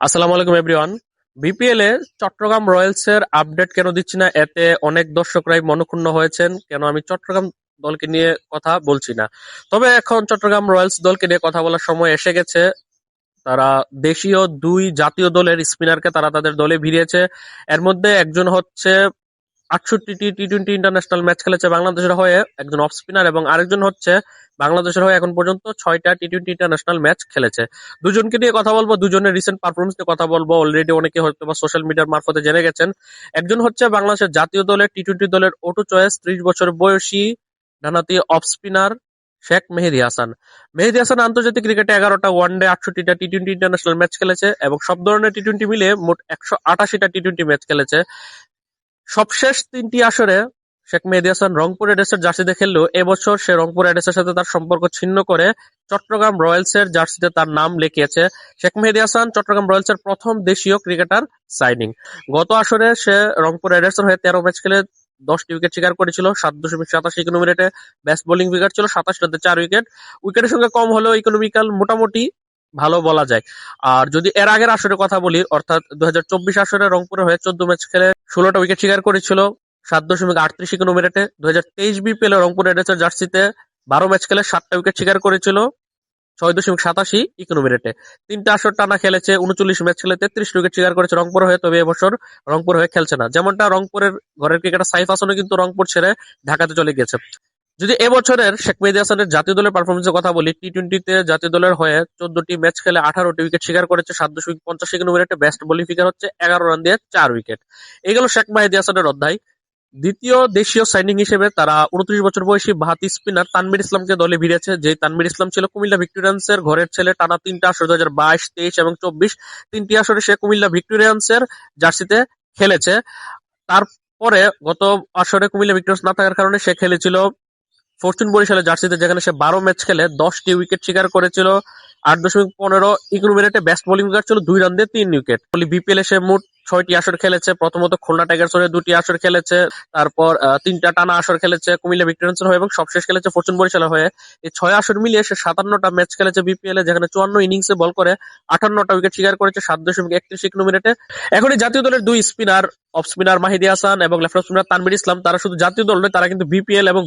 আসসালামু আলাইকুম everyone BPL এ চট্টগ্রাম রয়্যালস এর আপডেট কেন দিচ্ছি না, এতে অনেক দর্শকরাই মনক্ষুণ্ণ হয়েছেন। কেন আমি চট্টগ্রাম দলকে নিয়ে কথা বলছি না? তবে এখন চট্টগ্রাম রয়্যালস দলকে নিয়ে কথা বলার সময় এসে গেছে। তারা দেশীয় দুই জাতীয় দলের স্পিনারকে তারা তাদের দলে ভিড়িয়েছে। এর মধ্যে একজন হচ্ছে আটষট্টি টি টোয়েন্টি ইন্টারন্যাশনাল ম্যাচ খেলেছে বাংলাদেশের হয়ে একজন অফ স্পিনার এবং আরেকজন হচ্ছে বাংলাদেশের হয়ে এখন পর্যন্ত ছয়টা টি টোয়েন্টি ইন্টারন্যাশনাল ম্যাচ খেলেছে। দুজনকে নিয়ে কথা বলব, দুজনের রিসেন্ট পারফরমেন্স নিয়ে কথা বলব। অলরেডি অনেকে হয়তো বা সোশ্যাল মিডিয়ার মারফতে জেনে গেছেন। একজন হচ্ছে বাংলাদেশের জাতীয় দলের টি টোয়েন্টি দলের ওটু চয়েস ত্রিশ বছর বয়সী ডানাতি অফ স্পিনার শেখ মেহেদি হাসান। মেহেদি হাসান আন্তর্জাতিক ক্রিকেটে এগারোটা ওয়ানডে আটষট্টিটা টি টোয়েন্টি ইন্টারন্যাশনাল ম্যাচ খেলেছে এবং সব ধরনের টি টোয়েন্টি মিলিয়ে মোট একশো আটাশিটা টি টোয়েন্টি ম্যাচ খেলেছে। সবশেষ তিনটি আসরে শেখ মেহেদী হাসান রংপুর রেডার্সের জার্সিতে খেললেও এবছর সে রংপুর রেডার্সের সাথে তার সম্পর্ক ছিন্ন করে চট্টগ্রাম রয়্যালসের জার্সিতে তার নাম লিখিয়েছে। শেখ মেহেদী হাসান চট্টগ্রাম রয়্যালসের প্রথম দেশীয় ক্রিকেটার সাইনিং। গত আসরে সে রংপুর রাইডার্সের হয়ে তেরো ম্যাচ খেলে দশটি উইকেট শিকার করেছিল, সাত দশমিক সাতাশি ইকোনমি ব্যাস বোলিং উইকেট ছিল, সাতাশ রাতে চার উইকেট। উইকেটের সঙ্গে কম হলেও ইকোনমিক্যাল মোটামুটি ভালো বলা যায়। আর যদি এর আগের আসরের কথা বলি, অর্থাৎ দুই হাজার চব্বিশ আসরে রংপুরে হয়ে চোদ্দ ম্যাচ খেলে ষোলোটা উইকেট শিকার করেছিল, সাত দশমিক আটত্রিশ ইকোনমি রেটে দু হাজার তেইশ বিপিএল রংপুর রাইডার্সের জার্সিতে বারো ম্যাচ খেলে সাতটা উইকেট শিকার করেছিল, ছয় দশমিক সাতাশি ইকোনমি রেটে তিনটা আসর টানা খেলেছে, উনচল্লিশ ম্যাচ খেলে তেত্রিশ উইকেট শিকার করেছে রংপুর হয়ে, তবে এবছর রংপুর হয়ে খেলছে না। যেমনটা রংপুরের ঘরের ক্রিকেটার সাইফ হাসানও কিন্তু রংপুর ছেড়ে ঢাকাতে চলে গেছে যদি এবছরের শেখ মেহেদী হাসানের জাতীয় দলের পারফরমেন্সের কথা বলি টি টোয়েন্টিতে জাতীয় দলের হয়ে চোদ্দটি ম্যাচ খেলে আঠারোটি উইকেট শিকার করেছে, সাত দশমিক পঞ্চাশ ইকোনমি রেটে বেস্ট বোলিং ফিগার হচ্ছে, এগারো রান দিয়ে চার উইকেট এগুলো শেখ মেহেদী হাসানের অধ্যায়। দ্বিতীয় দেশীয় সাইনিং হিসেবে তারা উনত্রিশ বছর বয়সী বাহাতি স্পিনার তানমির ইসলামকে দলে ভিড়েছে যে তানমির ইসলাম ছিল কুমিল্লা ভিক্টোরিয়ান্সের ঘরের ছেলে, টানা তিনটা আসর দু হাজার বাইশ, তেইশ এবং চব্বিশ। তিনটি আসরে সে কুমিল্লা ভিক্টোরিয়ান্সের জার্সিতে খেলেছে। তারপরে গত আসরে কুমিল্লা ভিক্টোরিয়ান্স না থাকার কারণে সে খেলেছিল ফরচুন বরিশালের জার্সিতে যেখানে সে বারো ম্যাচ খেলে দশটি উইকেট শিকার করেছিল, আট দশমিক পনেরো ইকোনমি রেটে ব্যাস্ট বোলিং ছিল দুই রান দিয়ে তিন উইকেট। বিপিএল এ সে মোট ছয়টি আসর খেলেছে। প্রথমত খুলনা টাইগার্স হয়ে দুটি আসর খেলেছে। তারপর তিনটা টানা আসর খেলেছে কুমিল্লা ভিক্টোরিয়ান্সের হয়ে এবং সবশেষ খেলেছে ফরচুন বরিশালের হয়ে। এই ছয় আসর মিলিয়ে সে সাতান্নটা ম্যাচ খেলেছে বিপিএল এ, যেখানে চুয়ান্ন ইনিংসে বল করে আটান্নটা উইকেট শিকার করেছে, সাত দশমিক একত্রিশ রেটে এখনই জাতীয় দলের দুই spinner off spinner Mehedi Hasan এবং লেফট স্পিনার তানবির ইসলাম, তারা শুধু জাতীয় দল নয়, তারা কিন্তু বিপিএল এবং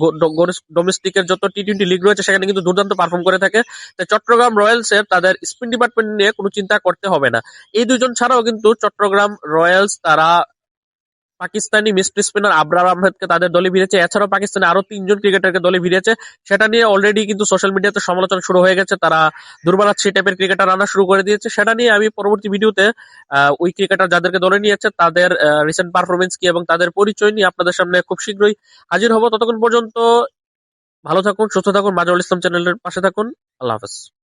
ডোমেস্টিকের যত টি টোয়েন্টি লিগ রয়েছে, সেখানে কিন্তু দুর্দান্ত পারফর্ম করে থাকে। তাই চট্টগ্রাম রয়্যালস এর তাদের স্পিন ডিপার্টমেন্ট নিয়ে কোনো চিন্তা করতে হবে না। এই দুজন ছাড়াও কিন্তু চট্টগ্রাম রয়্যালস তারা পাকিস্তানি মিস্ট্রি স্পিনার আবরার আহমেদকে তাদের দলে ভিড়েছে। এছাড়াও পাকিস্তানে আরও তিনজন ক্রিকেটারকে দলে ভিড়েছে। সেটা নিয়ে অলরেডি কিন্তু সোশ্যাল মিডিয়াতে সমালোচনা শুরু হয়ে গেছে। তারা দুর্বারাচ্ছি টাইপের ক্রিকেটার আনা শুরু করে দিয়েছে। সেটা নিয়ে আমি পরবর্তী ভিডিওতে ওই ক্রিকেটার যাদেরকে দলে নিয়েছে, তাদের রিসেন্ট পারফরমেন্স কি এবং তাদের পরিচয় নিয়ে আপনাদের সামনে খুব শীঘ্রই হাজির হব। ততক্ষণ পর্যন্ত ভালো থাকুন, সুস্থ থাকুন। মাজুল ইসলাম চ্যানেলের পাশে থাকুন। আল্লাহ হাফেজ।